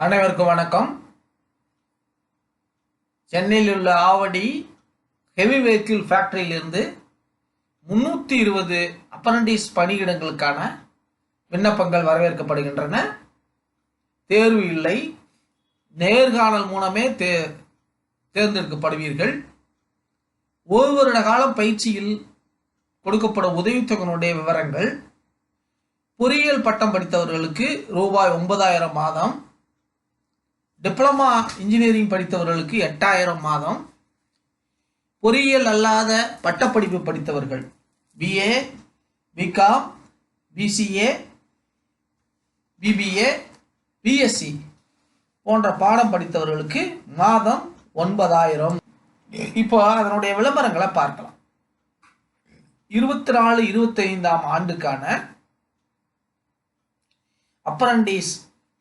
அனைவருக்கும் வணக்கம். சென்னையில் உள்ள ஆவடி ஹெவி வெஹிக்கிள் ஃபேக்டரியிலிருந்து முன்னூற்றி இருபது அப்ரண்டிஸ் பணியிடங்களுக்கான விண்ணப்பங்கள் வரவேற்கப்படுகின்றன. தேர்வு இல்லை. நேர்காணல் மூலமே தே தேர்ந்தெடுக்கப்படுவீர்கள். ஒரு வருட காலம் பயிற்சியில் கொடுக்கப்படும் உதவித்தொகையினுடைய விவரங்கள். பொறியியல் பட்டம் படித்தவர்களுக்கு ரூபாய் ஒன்பதாயிரம் மாதம். டிப்ளமா இன்ஜினியரிங் படித்தவர்களுக்கு எட்டாயிரம் மாதம். பொறியியல் அல்லாத பட்டப்படிப்பு படித்தவர்கள். BA BCom BCA BBA BSc போன்ற பாடம் படித்தவர்களுக்கு மாதம் ஒன்பதாயிரம். இப்போ அதனுடைய விளம்பரங்களை பார்க்கலாம். இருபத்தி நாலு இருபத்தைந்தாம் ஆண்டுக்கான அப்ரண்டிஸ்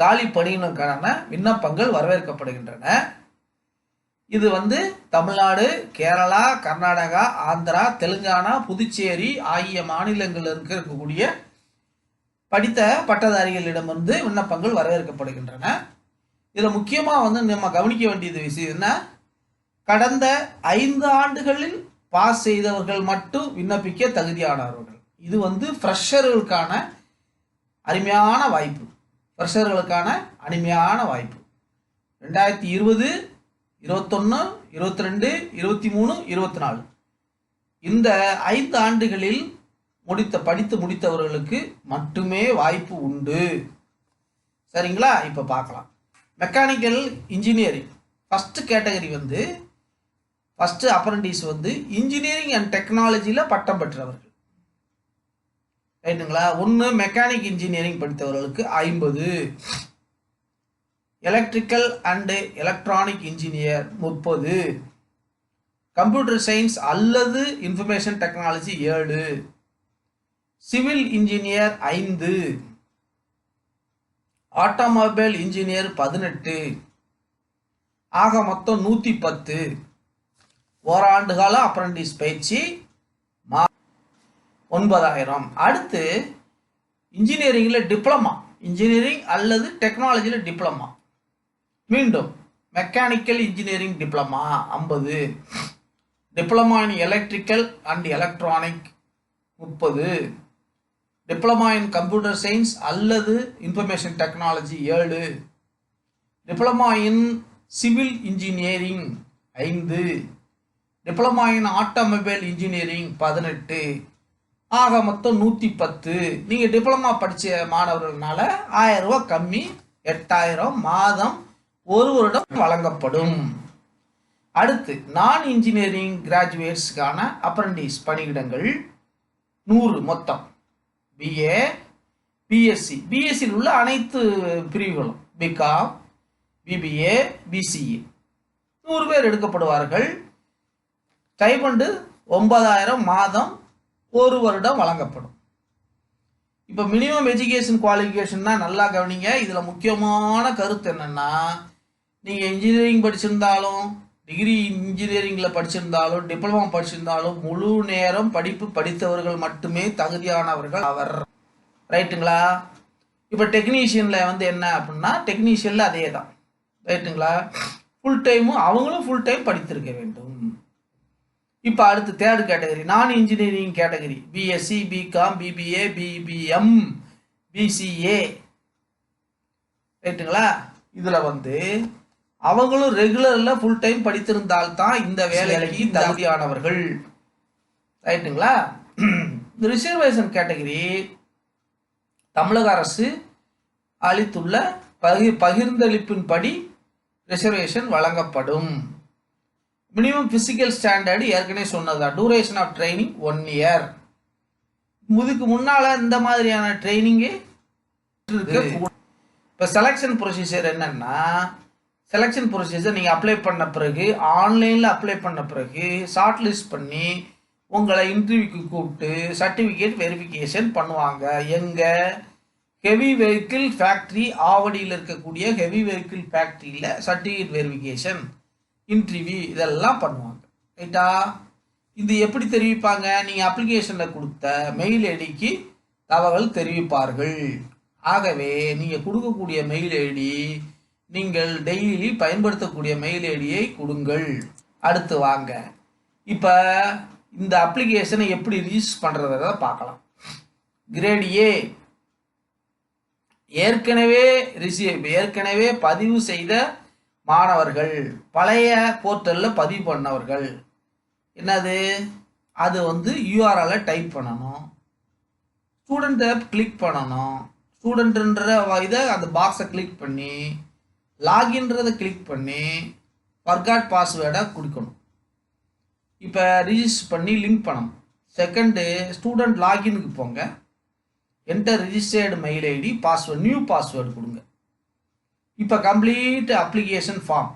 காலி பணியினருக்கான விண்ணப்பங்கள் வரவேற்கப்படுகின்றன. இது வந்து தமிழ்நாடு கேரளா கர்நாடகா ஆந்திரா தெலுங்கானா புதுச்சேரி ஆகிய மாநிலங்களில் இருக்கக்கூடிய படித்த பட்டதாரிகளிடமிருந்து விண்ணப்பங்கள் வரவேற்கப்படுகின்றன. இதில் முக்கியமாக வந்து நம்ம கவனிக்க வேண்டியது விஷயம் என்ன? கடந்த ஐந்து ஆண்டுகளில் பாஸ் செய்தவர்கள் மட்டும் விண்ணப்பிக்க தகுதியானவர்கள். இது வந்து ஃப்ரெஷர்களுக்கான அருமையான வாய்ப்பு. ஃப்ரெஷர்களுக்கான அருமையான வாய்ப்பு. ரெண்டாயிரத்தி இருபது இருபத்தொன்று இருபத்தி ரெண்டு இருபத்தி மூணு இருபத்தி நாலு இந்த ஐந்து ஆண்டுகளில் முடித்த படித்து முடித்தவர்களுக்கு மட்டுமே வாய்ப்பு உண்டு. சரிங்களா? இப்போ பார்க்கலாம். மெக்கானிக்கல் இன்ஜினியரிங் ஃபஸ்ட்டு கேட்டகரி வந்து ஃபஸ்ட்டு அப்ரண்டிஸ் வந்து இன்ஜினியரிங் அண்ட் டெக்னாலஜியில் பட்டம் பெற்றவர்கள். ரைட்டுங்களா ஒன்று மெக்கானிக் இன்ஜினியரிங் படித்தவர்களுக்கு ஐம்பது. எலக்ட்ரிக்கல் அண்டு எலக்ட்ரானிக் இன்ஜினியர் முப்பது. கம்ப்யூட்டர் சயின்ஸ் அல்லது இன்ஃபர்மேஷன் டெக்னாலஜி ஏழு. சிவில் இன்ஜினியர் ஐந்து. ஆட்டோமொபைல் இன்ஜினியர் பதினெட்டு. ஆக மொத்தம் நூற்றி பத்து. ஓராண்டு கால அப்ரண்டிஸ் பயிற்சி ஒன்பதாயிரம். அடுத்து இன்ஜினியரிங்கில் டிப்ளமா இன்ஜினியரிங் அல்லது டெக்னாலஜியில் டிப்ளமா மீண்டும் மெக்கானிக்கல் இன்ஜினியரிங் டிப்ளமா ஐம்பது. Diploma in electrical and electronic முப்பது. டிப்ளமா இன் கம்ப்யூட்டர் சயின்ஸ் அல்லது இன்ஃபர்மேஷன் டெக்னாலஜி ஏழு. டிப்ளமா இன் சிவில் இன்ஜினியரிங் ஐந்து. டிப்ளமா இன் ஆட்டோமொபைல் இன்ஜினியரிங் பதினெட்டு. ஆக மொத்தம் நூற்றி பத்து. நீங்கள் டிப்ளமா படித்த மாணவர்கள்னால ஆயிரம் ரூபா கம்மி எட்டாயிரம் மாதம் ஒரு வருடம் வழங்கப்படும். அடுத்து நான் இன்ஜினியரிங் கிராஜுவேட்ஸுக்கான அப்ரண்டிஸ் பணியிடங்கள் நூறு மொத்தம். பிஏ பிஎஸ்சி பிஎஸ்சியில் உள்ள அனைத்து பிரிவுகளும் பிகாம் பிபிஏ பிசிஏ நூறு பேர் எடுக்கப்படுவார்கள். ஸ்டைபண்டு ஒன்பதாயிரம் மாதம் ஒரு வருடம் வழங்கப்படும். இப்போ மினிமம் எஜுகேஷன் குவாலிஃபிகேஷன்னா நல்லா கவனிங்க. இதில் முக்கியமான கருத்து என்னென்னா நீங்கள் இன்ஜினியரிங் படிச்சிருந்தாலும் டிகிரி இன்ஜினியரிங்கில் படிச்சிருந்தாலும் டிப்ளமா படிச்சிருந்தாலும் முழு நேரம் படிப்பு படித்தவர்கள் மட்டுமே தகுதியானவர்கள் அவர் ரைட்டுங்களா? இப்போ டெக்னீஷியனில் வந்து என்ன அப்படின்னா டெக்னீஷியனில் அதே தான் ரைட்டுங்களா ஃபுல் டைமும் அவங்களும் ஃபுல் டைம் படித்திருக்க வேண்டும். இப்போ அடுத்து third category non engineering category BSc BCom BBA BBM BCA ரைட்டுங்களா இதில் வந்து அவங்களும் ரெகுலரில் ஃபுல் டைம் படித்திருந்தால்தான் இந்த வேலைக்கு தகுதியானவர்கள். ரைட்டுங்களா இந்த ரிசர்வேஷன் கேட்டகரி தமிழக அரசு அளித்துள்ள பகி பகிர்ந்தளிப்பின்படி ரிசர்வேஷன் வழங்கப்படும். மினிமம் ஃபிசிக்கல் ஸ்டாண்டர்டு ஏற்கனவே சொன்னதுதான். Duration of training one year இதுக்கு முன்னால் இந்த மாதிரியான ட்ரைனிங்கு இப்போ செலெக்ஷன் ப்ரொசீஜர் என்னன்னா செலெக்ஷன் ப்ரொசீஜர் நீங்கள் அப்ளை பண்ண பிறகு ஆன்லைனில் அப்ளை பண்ண பிறகு ஷார்ட் லிஸ்ட் பண்ணி உங்களை இன்டர்வியூக்கு கூப்பிட்டு சர்டிஃபிகேட் வெரிஃபிகேஷன் பண்ணுவாங்க. எங்கே? ஹெவி வெஹிக்கிள் ஃபேக்ட்ரி ஆவடியில் இருக்கக்கூடிய ஹெவி வெஹிக்கிள் ஃபேக்ட்ரியில் சர்டிஃபிகேட் வெரிஃபிகேஷன் இன்டர்வியூ இதெல்லாம் பண்ணுவாங்க. ரைட்டா இது எப்படி தெரிவிப்பாங்க? நீங்கள் அப்ளிகேஷனில் கொடுத்த மெயில் ஐடிக்கு தகவல் தெரிவிப்பார்கள். ஆகவே நீங்கள் கொடுக்கக்கூடிய மெயில் ஐடி நீங்கள் டெய்லி பயன்படுத்தக்கூடிய மெயில் ஐடியை கொடுங்கள். அடுத்து வாங்க. இப்போ இந்த அப்ளிகேஷனை எப்படி ரிஜிஸ்டர் பண்ணுறத பார்க்கலாம். கிரேட் ஏ ஏற்கனவே ரிசி ஏற்கனவே பதிவு செய்த மாணவர்கள் பழைய போர்ட்டலில் பதிவு பண்ணவர்கள். என்னது? அது வந்து யூஆர்எல்ல டைப் பண்ணணும். ஸ்டூடெண்ட்டை கிளிக் பண்ணணும். ஸ்டூடெண்ட்டுன்ற இதை அந்த பாக்ஸை கிளிக் பண்ணி லாகின்றதை கிளிக் பண்ணி ஃபர்காட் பாஸ்வேர்டை கொடுக்கணும். இப்போ ரிஜிஸ்டர் பண்ணி லிங்க் பண்ணணும். செகண்டு ஸ்டூடெண்ட் லாகினுக்கு போங்க. Enter registered mail ID password new password கொடுங்க. இப்போ கம்ப்ளீட் அப்ளிகேஷன் ஃபார்ம்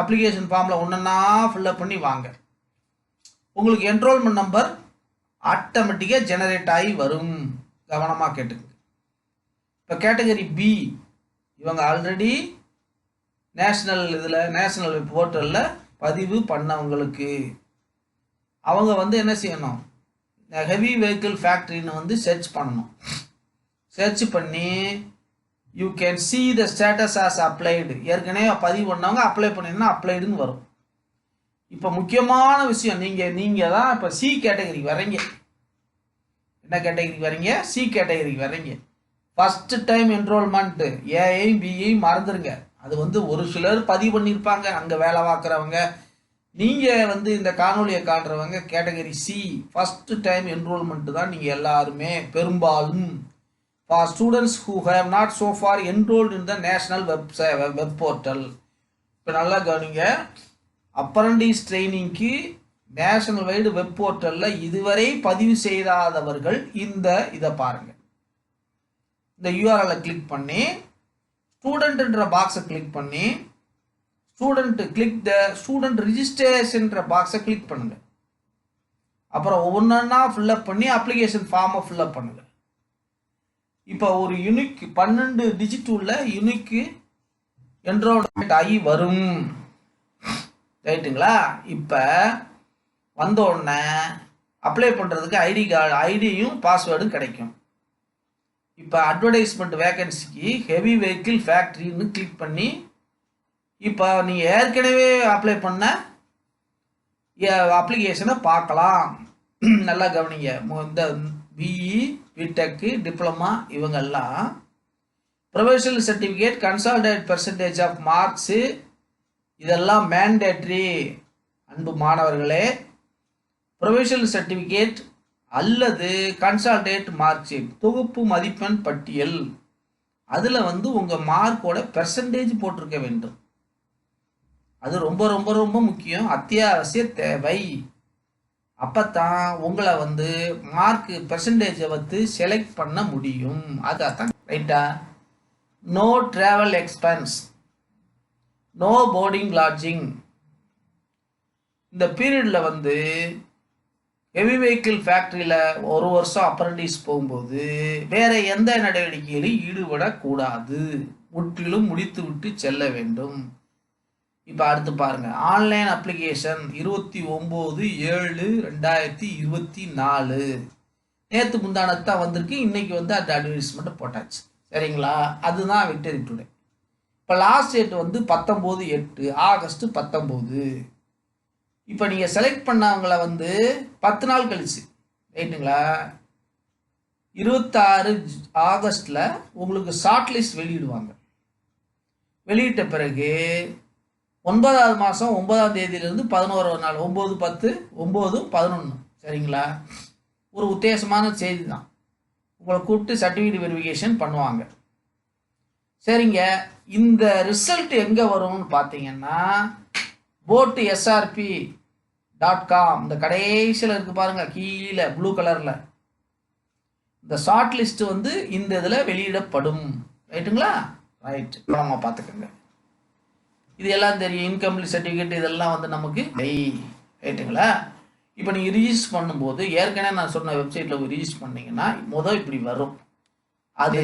அப்ளிகேஷன் ஃபார்மில் ஒன்றா ஃபில்லப் பண்ணி வாங்க. உங்களுக்கு என்ரோல்மெண்ட் நம்பர் ஆட்டோமேட்டிக்காக ஜெனரேட் ஆகி வரும். கவனமாக கேட்டுங்க இப்போ கேட்டகரி பி இவங்க ஆல்ரெடி நேஷ்னல் இதில் நேஷ்னல் போர்ட்டலில் பதிவு பண்ணவங்களுக்கு. அவங்க வந்து என்ன செய்யணும்? ஹெவி வெஹிக்கிள் ஃபேக்ட்ரின்னு வந்து சர்ச் பண்ணணும். சர்ச் பண்ணி you can see the status as applied ஏற்கனவே பதிவு பண்ணவங்க அப்ளை பண்ணிங்கன்னா அப்ளைடுன்னு வரும். இப்போ முக்கியமான விஷயம் நீங்கள் நீங்கள் தான் இப்போ சி கேட்டகரிக்கு வரீங்க என்ன கேட்டகரிக்கு வரீங்க சி கேட்டகரிக்கு வரீங்க ஃபஸ்ட்டு டைம் என்ரோல்மெண்ட்டு ஏஐயும் பிஐயும் மறந்துடுங்க அது வந்து ஒரு சிலர் பதிவு பண்ணியிருப்பாங்க அங்கே வேலை பார்க்குறவங்க. நீங்கள் வந்து இந்த காணொலியை காட்டுறவங்க category C first time enrolment தான் நீங்கள் எல்லாருமே பெரும்பாலும் for students who have not so far enrolled in the national வெப்சை web portal இப்போ நல்லா கவனிங்க. அப்ரண்டிஸ் ட்ரைனிங்க்கு நேஷனல் வைடு வெப் போர்ட்டலில் இதுவரை பதிவு செய்யாதவர்கள் இந்த இதை பாருங்கள் இந்த யூஆர்எல்லை கிளிக் பண்ணி ஸ்டூடெண்ட்டுன்ற பாக்ஸை கிளிக் பண்ணி ஸ்டூடெண்ட்டு கிளிக் த ஸ்டூடெண்ட் ரிஜிஸ்ட்ரேஷன்ற பாக்ஸை கிளிக் பண்ணுங்கள் அப்புறம் ஒவ்வொன்றா ஃபில்லப் பண்ணி அப்ளிகேஷன் ஃபார்மை ஃபில்லப் பண்ணுங்கள் இப்போ ஒரு யூனிக் பன்னெண்டு டிஜிட் உள்ள யூனிக்கு என்ரோல்மெண்ட் ஆகி வரும். ரைட்டுங்களா இப்போ வந்த உடனே அப்ளை பண்ணுறதுக்கு ஐடி கார்டு ஐடியும் பாஸ்வேர்டும் கிடைக்கும். இப்போ அட்வர்டைஸ்மெண்ட் வேகன்சிக்கு ஹெவி வெஹிக்கிள் ஃபேக்ட்ரின்னு கிளிக் பண்ணி இப்போ நீங்கள் ஏற்கனவே அப்ளை பண்ண அப்ளிகேஷனை பார்க்கலாம். நல்லா கவனிங்க. மு- இந்த பிஇ பிடெக்கு டிப்ளமா இவங்கெல்லாம் professional certificate consolidated percentage of marks இதெல்லாம் மேண்டேட்ரி அன்பு மாணவர்களே ப்ரொஃபஷனல் சர்டிஃபிகேட் அல்லது கன்சால்டேட் மார்க் ஷீட் தொகுப்பு மதிப்பெண் பட்டியல். அதில் வந்து உங்கள் மார்க்கோட பெர்சன்டேஜ் போட்டிருக்க வேண்டும். அது ரொம்ப ரொம்ப ரொம்ப முக்கியம். அத்தியாவசிய தேவை. அப்பத்தான் உங்களை வந்து மார்க் பெர்சன்டேஜை வந்து செலக்ட் பண்ண முடியும். அதான் ரைட்டா no travel expense no boarding lodging இந்த பீரியடில் வந்து ஹெவி வெஹிக்கிள் ஃபேக்ட்ரியில் ஒரு வருஷம் அப்ரண்டிஸ் போகும்போது வேற எந்த நடவடிக்கையிலும் ஈடுபடக்கூடாது. முற்றிலும் முடித்து விட்டு செல்ல வேண்டும். இப்போ அடுத்து பாருங்க. ஆன்லைன் அப்ளிகேஷன் இருபத்தி ஒம்பது ஏழு ரெண்டாயிரத்தி இருபத்தி நாலு. நேற்று முந்தானத்தான் வந்திருக்கு. இன்னைக்கு வந்து அந்த அட்வர்டைஸ்மெண்ட் போட்டாச்சு. சரிங்களா? அதுதான் விக்டரி டுடே இப்போ லாஸ்ட் டேட் வந்து பத்தொம்போது எட்டு ஆகஸ்ட் பத்தொம்போது. இப்போ நீங்கள் செலக்ட் பண்ணவங்கள வந்து பத்து நாள் கழிச்சு. ரைட்டுங்களா இருபத்தாறு ஆகஸ்டில் உங்களுக்கு ஷார்ட் லிஸ்ட் வெளியிடுவாங்க. வெளியிட்ட பிறகு ஒன்பதாவது மாதம் ஒன்பதாம் தேதியிலேருந்து பதினோராவது நாள் ஒம்பது பத்து ஒம்போதும் பதினொன்று சரிங்களா? ஒரு உத்தேசமான செய்தி தான் உங்களை கூப்பிட்டு சர்டிஃபிகேட் வெரிஃபிகேஷன் பண்ணுவாங்க. சரிங்க. இந்த ரிசல்ட் எங்கே வரும்னு பார்த்தீங்கன்னா போட்டு எஸ்ஆர்பி டாட் காம் இந்த கடைசியில் இருக்கு பாருங்கள் கீழே ப்ளூ கலரில் இந்த ஷார்ட் லிஸ்ட் வந்து இந்த இதில் வெளியிடப்படும். ரைட்டுங்களா ரைட் நம்ம பார்த்துக்கோங்க. இது எல்லாம் தெரியும். இன்கம்ப்ளீட் சர்டிஃபிகேட் இதெல்லாம் வந்து நமக்கு ரைட்டுங்களா இப்போ நீங்கள் ரிஜிஸ்டர் பண்ணும்போது ஏற்கனவே நான் சொன்ன வெப்சைட்டில் ரிஜிஸ்டர் பண்ணீங்கன்னா முதல் இப்படி வரும். அது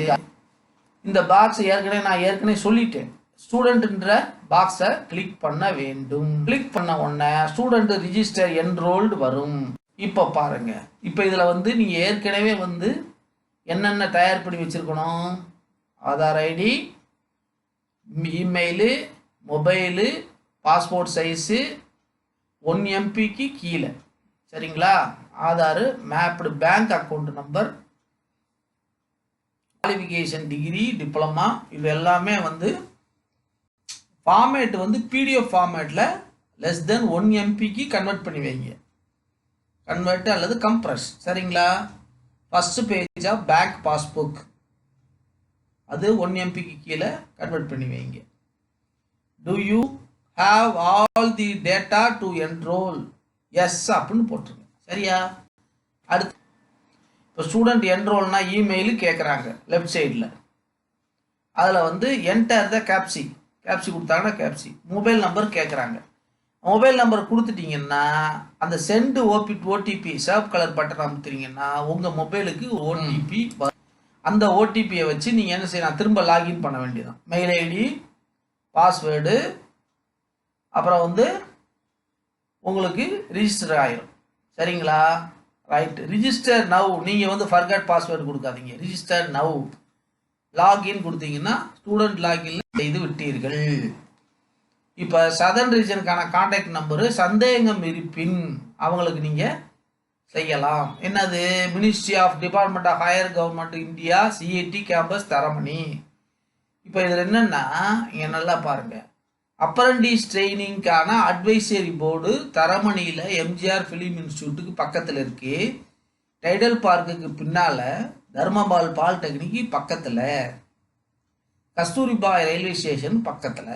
இந்த பாக்ஸ் ஏற்கனவே நான் ஏற்கனவே சொல்லிட்டேன். ஸ்டூடெண்ட்ன்ற பாக்ஸை கிளிக் பண்ண வேண்டும். கிளிக் பண்ண உடனே ஸ்டூடெண்ட் ரிஜிஸ்டர் என்ரோல்டு வரும். இப்போ பாருங்க. இப்போ இதில் வந்து நீங்கள் ஏற்கனவே வந்து என்னென்ன தயார் பண்ணி வச்சிருக்கணும்? Aadhaar ID email mobile passport size one எம்பிக்கு கீழே. சரிங்களா? Aadhaar mapped bank account number qualification degree diploma இது எல்லாமே வந்து ஃபார்மேட் வந்து பிடிஎஃப் ஃபார்மேட்டில் லெஸ் தென் ஒன் எம்பிக்கு கன்வெர்ட் பண்ணி வைங்க. கன்வெர்ட் அல்லது கம்ப்ரஸ் சரிங்களா? First page of bank passbook அது ஒன் எம்பிக்கு கீழே கன்வெர்ட் பண்ணி வைங்க. Do you have all the data to enrol yes அப்படின்னு போட்டுருங்க. சரியா? அடுத்து இப்போ ஸ்டூடெண்ட் என்ரோல்னா இமெயிலு கேட்குறாங்க லெஃப்ட் சைடில் அதில் வந்து என்டர் த கேப்சி கேப்சி கொடுத்தாங்கன்னா கேப்சி மொபைல் நம்பர் கேட்குறாங்க மொபைல் நம்பர் கொடுத்துட்டீங்கன்னா அந்த சென்டு ஓபி ஓடிபி சேவ் கலர் பட்டன் அமுத்துறீங்கன்னா உங்கள் மொபைலுக்கு ஓடிபி அந்த ஓடிபியை வச்சு நீங்கள் என்ன செய்யலாம்? திரும்ப லாகின் பண்ண வேண்டியதான் மெயில் ஐடி பாஸ்வேர்டு அப்புறம் வந்து உங்களுக்கு ரிஜிஸ்டர் ஆகிடும் சரிங்களா? ரைட் ரிஜிஸ்டர் நவ் நீங்கள் வந்து ஃபர்கட் பாஸ்வேர்டு கொடுக்காதீங்க. ரிஜிஸ்டர் நவ் லாகின் கொடுத்தீங்கன்னா ஸ்டூடெண்ட் லாகின் செய்து விட்டீர்கள். இப்போ சதர்ன் ரீஜனுக்கான காண்டாக்ட் நம்பரு சந்தேகம் இருப்பின் அவங்களுக்கு நீங்கள் செய்யலாம். என்னது? Ministry of department of higher government India CIT campus Taramani. இப்போ இதில் என்னென்னா இங்கே நல்லா பாருங்கள் அப்ரண்டிஸ் ட்ரைனிங்க்கான அட்வைசரி போர்டு தரமணியில் எம்ஜிஆர் ஃபிலிம் இன்ஸ்டியூட்டுக்கு பக்கத்தில் இருக்கு. டைடல் பார்க்குக்கு பின்னால் தர்மபால் பாலிடெக்னிக்கு பக்கத்தில். கஸ்தூரிபா ரயில்வே ஸ்டேஷன் பக்கத்தில்.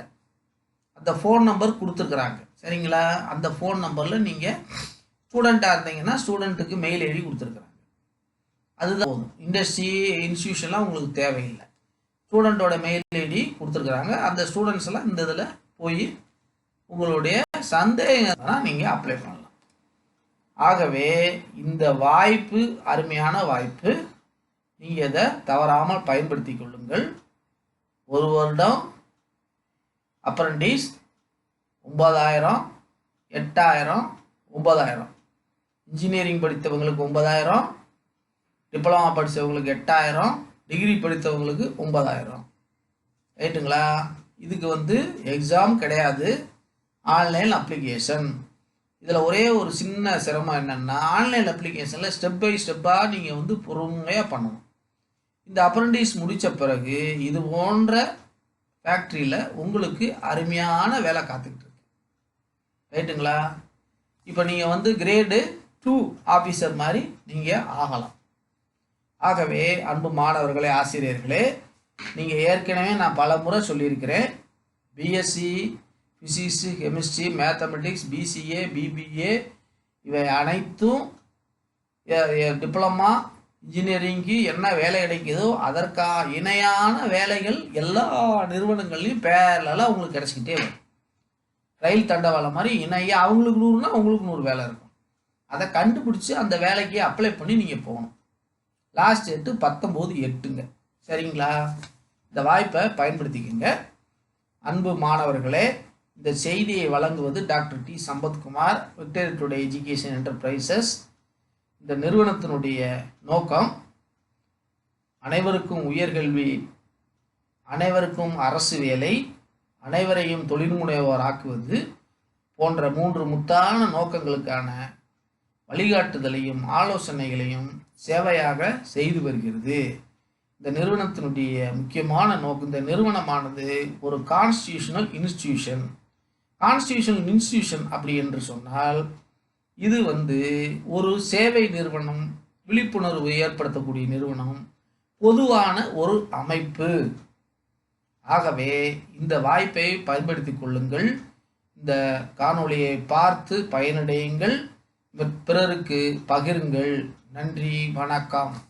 அந்த ஃபோன் நம்பர் கொடுத்துருக்குறாங்க. சரிங்களா? அந்த ஃபோன் நம்பரில் நீங்கள் ஸ்டூடெண்ட்டாக இருந்தீங்கன்னா ஸ்டூடெண்ட்டுக்கு மெயில் எழுதி கொடுத்துருக்குறாங்க. அதுதான் போதும். இண்டஸ்ட்ரி இன்ஸ்டியூஷன்லாம் உங்களுக்கு தேவையில்லை. ஸ்டூடெண்ட்டோட மெயில் ஐடி கொடுத்துருக்குறாங்க. அந்த ஸ்டூடெண்ட்ஸ் எல்லாம் இந்த இதில் போய் உங்களுடைய சந்தேகங்கள்லாம் நீங்கள் அப்ளை பண்ணலாம். ஆகவே இந்த வாய்ப்பு அருமையான வாய்ப்பு நீங்கள் இதை தவறாமல் பயன்படுத்தி கொள்ளுங்கள். ஒரு வருடம் அப்ரண்டிஸ் ஒம்பதாயிரம் எட்டாயிரம் ஒன்பதாயிரம். இன்ஜினியரிங் படித்தவங்களுக்கு ஒன்பதாயிரம் டிப்ளமா படித்தவங்களுக்கு எட்டாயிரம் டிகிரி படித்தவங்களுக்கு ஒன்பதாயிரம். ரைட்டுங்களா இதுக்கு வந்து எக்ஸாம் கிடையாது. ஆன்லைன் அப்ளிகேஷன் இதில் ஒரே ஒரு சின்ன சிரமம் என்னென்னா ஆன்லைன் அப்ளிகேஷனில் ஸ்டெப் பை ஸ்டெப்பாக நீங்கள் வந்து பொறுமையாக பண்ணணும். இந்த அப்ரண்டிஸ் முடித்த பிறகு இது போன்ற ஃபேக்ட்ரியில் உங்களுக்கு அருமையான வேலை காத்துக்கிட்டு இருக்கு. ரைட்டுங்களா இப்போ நீங்கள் வந்து கிரேடு டூ ஆஃபீஸர் மாதிரி நீங்கள் ஆகலாம். ஆகவே அன்பு மாணவர்களே ஆசிரியர்களே நீங்கள் ஏற்கனவே நான் பல முறை சொல்லியிருக்கிறேன். BSc physics chemistry mathematics BCA BBA இவை அனைத்தும் டிப்ளமா இன்ஜினியரிங்க்கு என்ன வேலை கிடைக்குதோ அதற்காக இணையான வேலைகள் எல்லா நிறுவனங்கள்லையும் பேரலாம் உங்களுக்கு கிடச்சிக்கிட்டே வரும். ரயில் தண்டவாளம் மாதிரி இணையாக அவங்களுக்கு நூறுனா உங்களுக்கு நூறு வேலை இருக்கும். அதை கண்டுபிடிச்சி அந்த வேலைக்கு அப்ளை பண்ணி நீங்கள் போகணும். லாஸ்ட் எட்டு பத்தொம்போது எட்டுங்க. சரிங்களா? இந்த வாய்ப்பை பயன்படுத்திக்கோங்க. அன்பு மாணவர்களே இந்த செய்தியை வழங்குவது doctor D. Sampathkumar Victory today education enterprises இந்த நிறுவனத்தினுடைய நோக்கம் அனைவருக்கும் உயர்கல்வி அனைவருக்கும் அரசு வேலை அனைவரையும் தொழில் முனைவோர் ஆக்குவது போன்ற மூன்று முத்தான நோக்கங்களுக்கான வழிகாட்டுதலையும் ஆலோசனைகளையும் சேவையாக செய்து வருகிறது. இந்த நிறுவனத்தினுடைய முக்கியமான நோக்கம் இந்த நிறுவனமானது ஒரு கான்ஸ்டியூஷனல் இன்ஸ்டியூஷன் கான்ஸ்டியூஷனல் இன்ஸ்டியூஷன் அப்படி என்று சொன்னால் இது வந்து ஒரு சேவை நிறுவனம் விழிப்புணர்வு ஏற்படுத்தக்கூடிய நிறுவனம் பொதுவான ஒரு அமைப்பு. ஆகவே இந்த வாய்ப்பை பயன்படுத்தி கொள்ளுங்கள். இந்த காணொளியை பார்த்து பயனடையுங்கள். பிறருக்கு பகிருங்கள். நன்றி வணக்கம்.